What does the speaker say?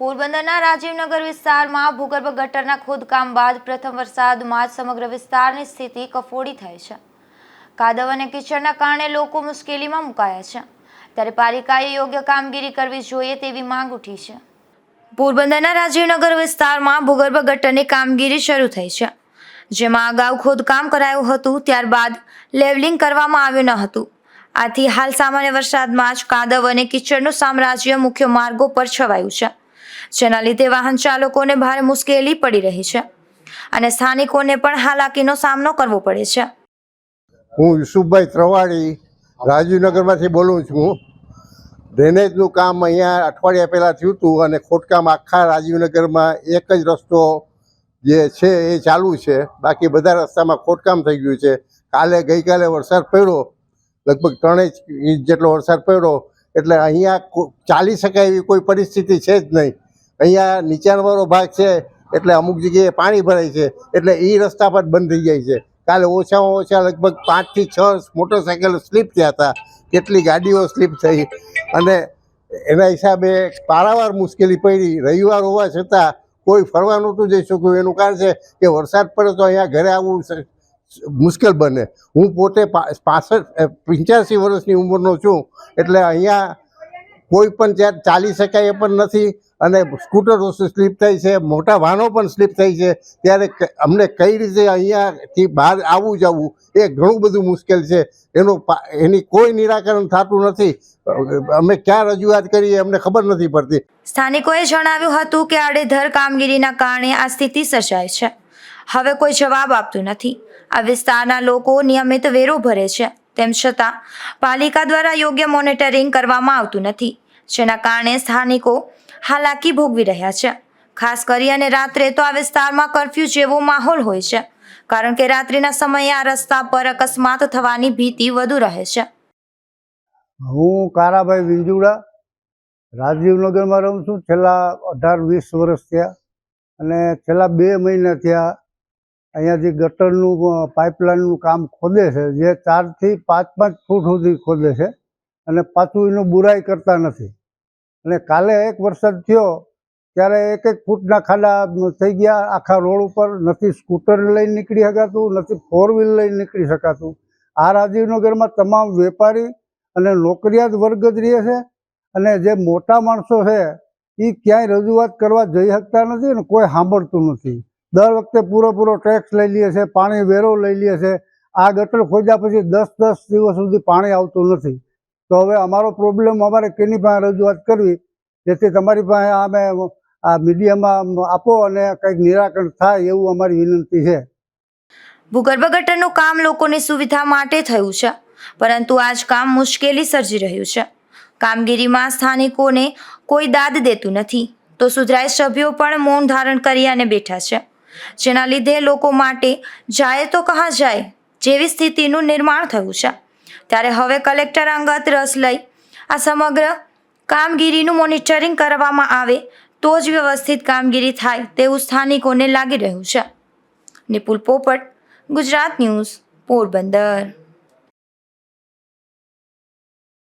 પોરબંદરના રાજીવનગર વિસ્તારમાં ભૂગર્ભ ગટરના ખોદકામ બાદ પ્રથમ વરસાદમાં જ સમગ્ર વિસ્તારની સ્થિતિ કફોડી થઈ છે. કાદવ અને કિચડના કારણે લોકો મુશ્કેલીમાં મુકાયા છે. ત્યારે પાલિકાએ યોગ્ય કામગીરી કરવી જોઈએ તેવી માંગ ઉઠી છે. પોરબંદરના રાજીવનગર વિસ્તારમાં ભૂગર્ભ ગટરની કામગીરી શરૂ થઈ છે. જેમાં અગાઉ ખોદકામ કરાયું હતું, ત્યારબાદ લેવલિંગ કરવામાં આવ્યું ન હતું. આથી હાલ સામાન્ય વરસાદમાં જ કાદવ અને કિચડનું સામ્રાજ્ય મુખ્ય માર્ગો પર છવાયું છે. જેના લીધે વાહન ચાલકોને ભારે મુશ્કેલી પડી રહી છે અને સ્થાનિકોને પણ હાલાકીનો સામનો કરવો પડે છે. હું યુસુફભાઈ ત્રવાડી રાજીવનગરમાંથી બોલું છું. ડ્રેનેજનું કામ અહીંયા અઠવાડિયા પહેલાં થયું હતું અને ખોટકામ આખા રાજીવનગરમાં એક જ રસ્તો જે છે એ ચાલુ છે. બાકી બધા રસ્તામાં ખોટકામ થઈ ગયું છે. કાલે ગઈકાલે વરસાદ પડ્યો, લગભગ ત્રણેક ઇંચ જેટલો વરસાદ પડ્યો. એટલે અહીંયા ચાલી શકાય એવી કોઈ પરિસ્થિતિ છે જ નહીં. અહીંયા નીચાણવાળો ભાગ છે, એટલે અમુક જગ્યાએ પાણી ભરાય છે, એટલે એ રસ્તા પર બંધ થઈ જાય છે. કાલે ઓછામાં ઓછા લગભગ પાંચથી છ મોટરસાઇકલ સ્લીપ થયા હતા, કેટલી ગાડીઓ સ્લીપ થઈ. અને એના હિસાબે પારાવાર મુશ્કેલી પડી. રવિવાર હોવા છતાં કોઈ ફરવા નહોતું જઈ શક્યું. એનું કારણ છે કે વરસાદ પડે તો અહીંયા ઘરે આવવું મુશ્કેલ બને. હું પોતે પાસઠ પંચ્યાસી વર્ષની ઉંમરનો છું, એટલે અહીંયા કોઈ પણ ત્યાં ચાલી શકાય એ પણ નથી. અને સ્કૂટરો સ્લીપ થાય છે, મોટા વાહનો પણ સ્લીપ થાય છે. ત્યારે અમને કઈ રીતે અહીંયાથી બહાર આવવું જવું એ ઘણું બધું મુશ્કેલ છે. એનું એની કોઈ નિરાકરણ થતું નથી. અમે ક્યાં રજૂઆત કરીએ અમને ખબર નથી પડતી. સ્થાનિકોએ જણાવ્યું હતું કે આડેધર કામગીરીના કારણે આ સ્થિતિ સર્જાય છે. હવે કોઈ જવાબ આપતું નથી. આ વિસ્તારના લોકો નિયમિત વેરો ભરે છે. તેમ છતાં પાલિકા દ્વારા યોગ્ય મોનિટરિંગ કરવામાં આવતું નથી. જેના કારણે સ્થાનિકો હાલાકી ભોગવી રહ્યા છે. ખાસ કરી અને રાત્રે તો આ વિસ્તારમાં કરફ્યુ જેવો માહોલ હોય છે, કારણ કે રાત્રિના સમયે આ રસ્તા પર અકસ્માત થવાની ભીતિ વધુ રહે છે. હું કારાભાઈ વિંજુડા, રાજીવનગરમાં રહું છું. છેલ્લા અઢાર, વીસ વર્ષ થયા અને છેલ્લા બે મહિના થયા અહીંયાથી ગટરનું પાઇપલાઇનનું કામ ખોદે છે. જે ચારથી પાંચ પાંચ ફૂટ સુધી ખોદે છે અને પાછું એનું બુરાઈ કરતા નથી. અને કાલે એક વરસાદ થયો, ત્યારે એક એક ફૂટના ખાડા થઈ ગયા. આખા રોડ ઉપર નથી સ્કૂટર લઈને નીકળી શકાતું, નથી ફોર વ્હીલ લઈને નીકળી શકાતું. આ રાજીવનગરમાં તમામ વેપારી અને નોકરિયાત વર્ગ જ રહે છે અને જે મોટા માણસો છે, એ ક્યાંય રજૂઆત કરવા જઈ શકતા નથી અને કોઈ સાંભળતું નથી. દર વખતે પૂરેપૂરો ટેક્સ લઈ લે છે, પાણી વેરો લઈ લે છે. આ ગટર ખોદ્યા પછી દસ દસ દિવસ સુધી પાણી આવતું નથી. તો હવે અમારો પ્રોબ્લેમ અમારે કેની પાસે રજૂઆત કરવી? જેથી તમારી પાસે અમે આ મીડિયામાં આપો અને કંઈક નિરાકરણ થાય એવું અમારી વિનંતી છે. ભૂગર્ભ ગટરનું કામ લોકોની સુવિધા માટે થયું છે, પરંતુ આજ કામ મુશ્કેલી સર્જી રહ્યું છે. કામગીરીમાં સ્થાનિકોને કોઈ દાદ દેતું નથી. તો સુધરાય સભ્યો પણ મૌન ધારણ કરી અને બેઠા છે. જેના લીધે લોકો માટે જાય તો કહા જાય જેવી સ્થિતિનું નિર્માણ થયું છે. ત્યારે હવે કલેક્ટર અંગત રસ લઈ આ સમગ્ર કામગીરીનું મોનિટરિંગ કરવામાં આવે તો જ વ્યવસ્થિત કામગીરી થાય તેવું સ્થાનિકોને લાગી રહ્યું છે. નિપુલ પોપટ, ગુજરાત ન્યૂઝ, પોરબંદર.